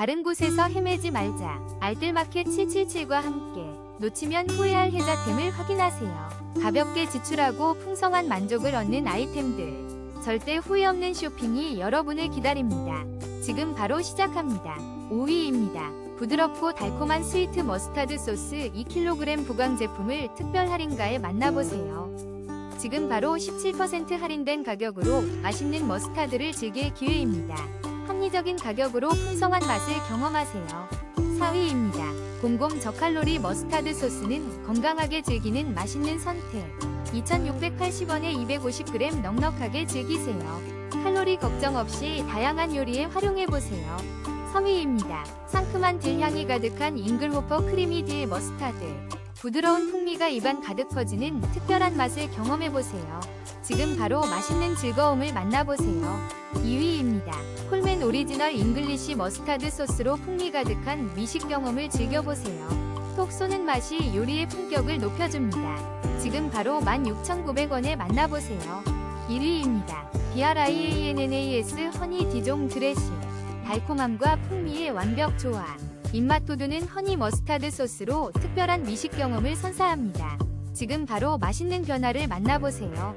다른 곳에서 헤매지 말자. 알뜰마켓 777과 함께 놓치면 후회할 혜자템을 확인하세요. 가볍게 지출하고 풍성한 만족을 얻는 아이템들. 절대 후회 없는 쇼핑이 여러분을 기다립니다. 지금 바로 시작합니다. 5위입니다. 부드럽고 달콤한 스위트 머스타드 소스 2kg 부광 제품을 특별 할인가에 만나보세요. 지금 바로 17% 할인된 가격으로 맛있는 머스타드를 즐길 기회입니다. 합리적인 가격으로 풍성한 맛을 경험하세요. 4위입니다. 곰곰 저칼로리 머스타드 소스는 건강하게 즐기는 맛있는 선택. 2,680원에 250g 넉넉하게 즐기세요. 칼로리 걱정 없이 다양한 요리에 활용해보세요. 3위입니다. 상큼한 딜향이 가득한 잉글호퍼 크리미 딜 머스타드. 부드러운 풍미가 입안 가득 퍼지는 특별한 맛을 경험해보세요. 지금 바로 맛있는 즐거움을 만나보세요. 2위입니다. 콜맨 오리지널 잉글리시 머스타드 소스로 풍미 가득한 미식 경험을 즐겨보세요. 톡 쏘는 맛이 요리의 품격을 높여줍니다. 지금 바로 16,900원에 만나보세요. 1위입니다. BRIANNAS 허니 디종 드레싱. 달콤함과 풍미의 완벽 조화. 입맛 돋우는 허니 머스타드 소스로 특별한 미식 경험을 선사합니다. 지금 바로 맛있는 변화를 만나보세요.